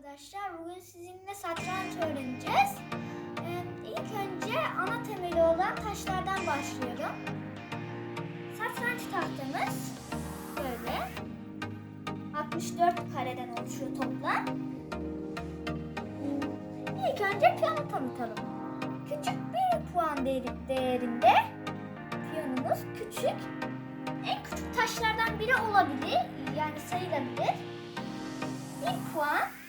arkadaşlar. Bugün sizinle satranç öğreneceğiz. Ee, ilk önce ana temeli olan taşlardan başlıyorum. Satranç tahtamız böyle. 64 kareden oluşuyor toplam. İlk önce piyano tanıtalım. Küçük bir puan değeri- değerinde piyanomuz küçük. En küçük taşlardan biri olabilir. Yani sayılabilir. Bir puan.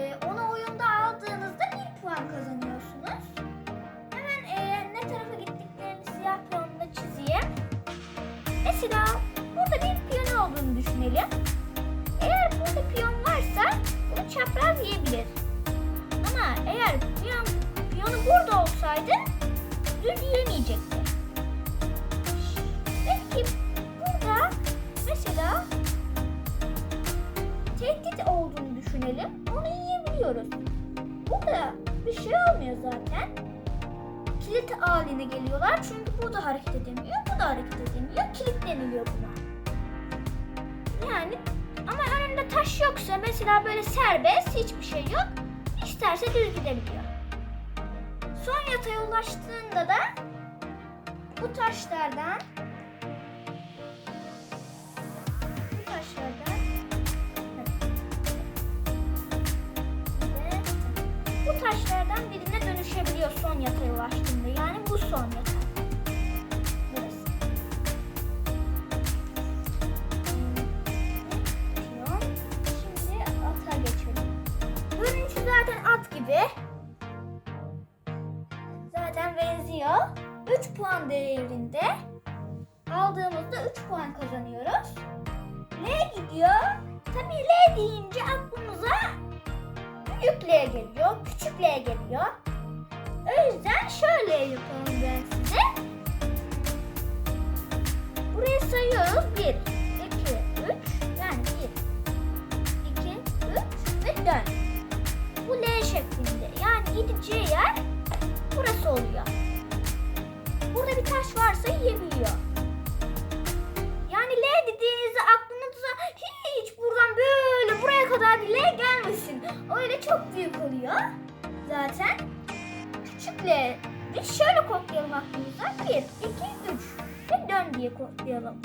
E, onu oyunda aldığınızda bir puan kazanıyorsunuz. Hemen e, ne tarafa gittiklerini siyah piyonla çizeyim. Mesela burada bir piyon olduğunu düşünelim. Eğer burada piyon varsa bunu çapraz yiyebilir. Ama eğer piyon, piyonu burada olsaydı düz yiyemeyecekti. Burada bir şey olmuyor zaten. Kilit haline geliyorlar çünkü bu da hareket edemiyor, bu da hareket edemiyor. Kilitleniliyor buna. Yani ama önünde taş yoksa mesela böyle serbest hiçbir şey yok. İsterse düz gidebiliyor. Son yataya ulaştığında da bu taşlardan bu taşlardan taşlardan birine dönüşebiliyor son yataya ulaştığında. Yani bu son. Piyon. Şimdi ata geçelim. Görünüşü zaten at gibi. Zaten benziyor. 3 puan değerinde aldığımızda 3 puan kazanıyoruz. L gidiyor. Tabii L deyince aklımıza büyük L geliyor, küçük L geliyor. O yüzden şöyle yapalım ben size. Buraya sayıyoruz. 1, 2, 3. Yani 1, 2, 3 ve dön. Bu L şeklinde. Yani gideceği yer burası oluyor. Burada bir taş varsa yiyebiliyor. Kadar bir L gelmesin. Öyle çok büyük oluyor. Zaten küçük L. Biz şöyle kodlayalım aklımıza. 1, 2, 3 ve dön diye kodlayalım.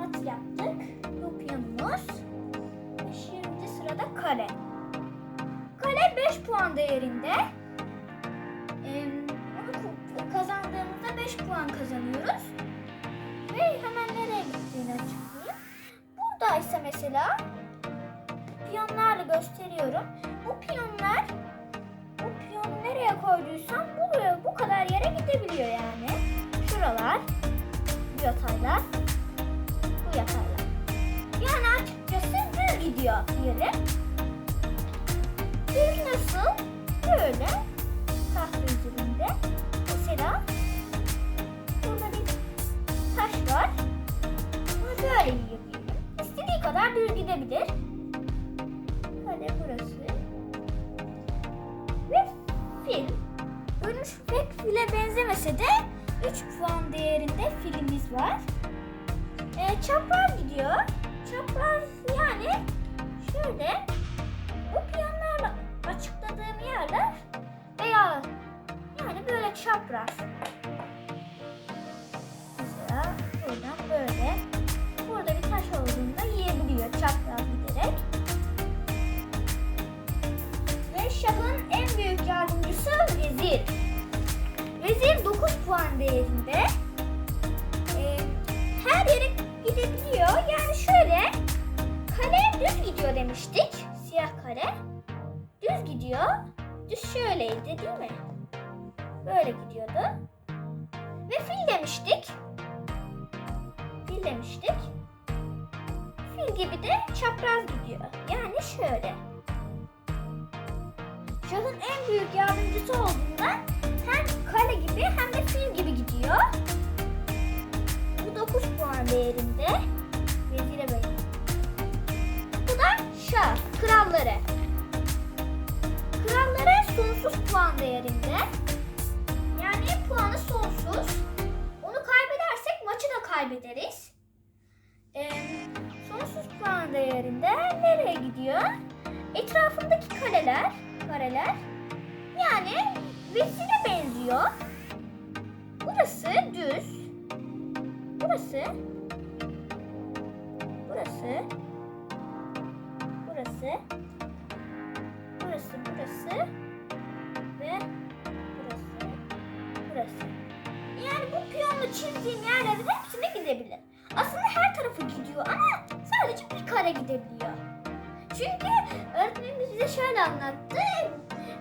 At yaptık. Ve şimdi sırada kare. Kale 5 puan değerinde. Ee, onu kazandığımızda 5 puan kazanıyoruz. Ve hemen nereye gittiğini açıklayayım. Buradaysa mesela piyonlarla gösteriyorum. Bu piyonlar bu piyonu nereye koyduysam buraya bu kadar yere gidebiliyor yani. Şuralar, bu yataylar, bu yataylar. Yani açıkçası düz gidiyor diyelim. Düz nasıl? Böyle tahta üzerinde. Mesela burada bir taş var. Bunu böyle yiyebilirim. İstediği kadar düz gidebilir. Görünüş pek file benzemese de 3 puan değerinde filimiz var. Ee, çapraz gidiyor. Çapraz yani şöyle bu piyonlarla açıkladığım yerler veya yani böyle çapraz. Vezir 9 puan değerinde. Ee, her yere gidebiliyor. Yani şöyle kale düz gidiyor demiştik. Siyah kare. Düz gidiyor. Düz şöyleydi değil mi? Böyle gidiyordu. Ve fil demiştik. Fil demiştik. Fil gibi de çapraz gidiyor. Yani şöyle. Şahın en büyük yardımcısı olduğundan hem kale gibi hem de fil gibi gidiyor. Bu 9 puan değerinde. Vezire Bey. Bu da şah, kralları. Krallara sonsuz puan değerinde. Yani puanı sonsuz. Onu kaybedersek maçı da kaybederiz. Ee, sonsuz puan değerinde nereye gidiyor? Etrafındaki kareler, kareler benziyor. Burası düz. Burası. Burası. Burası. Burası, burası. Ve burası. Burası. Yani bu piyonla çizdiğim yerlerin hepsine gidebilir. Aslında her tarafı gidiyor ama sadece bir kare gidebiliyor. Çünkü öğretmenimiz bize şöyle anlattı.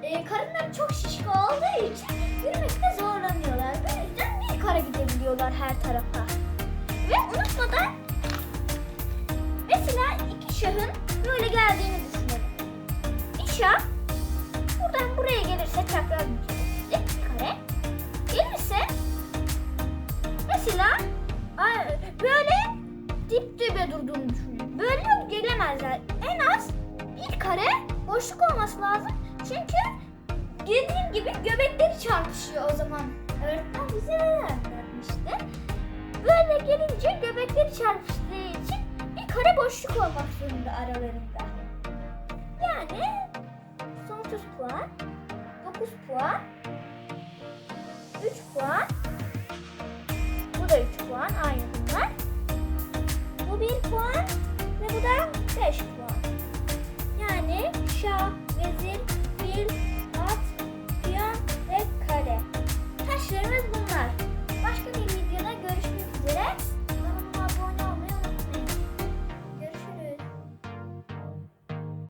E, karınları çok şişko olduğu için yürümekte zorlanıyorlar. Bu yüzden bir kare gidebiliyorlar her tarafa. Ve unutmadan mesela iki şahın böyle geldiğini düşünelim. Bir şah buradan buraya gelirse çapraz bir kare. Gelirse mesela böyle dip dibe durduğunu düşünün. Böyle gelemezler. En az bir kare boşluk olması lazım. Çünkü dediğim gibi göbekleri çarpışıyor o zaman. Öğretmen bize anlatmıştı. Böyle gelince göbekleri çarpıştığı için bir kare boşluk olmak zorunda aralarında. Yani son 30 puan, 9 puan, 3 puan, bu da 3 puan aynı bunlar. Bu 1 puan ve bu da 5 puan. Yani şah, vezir,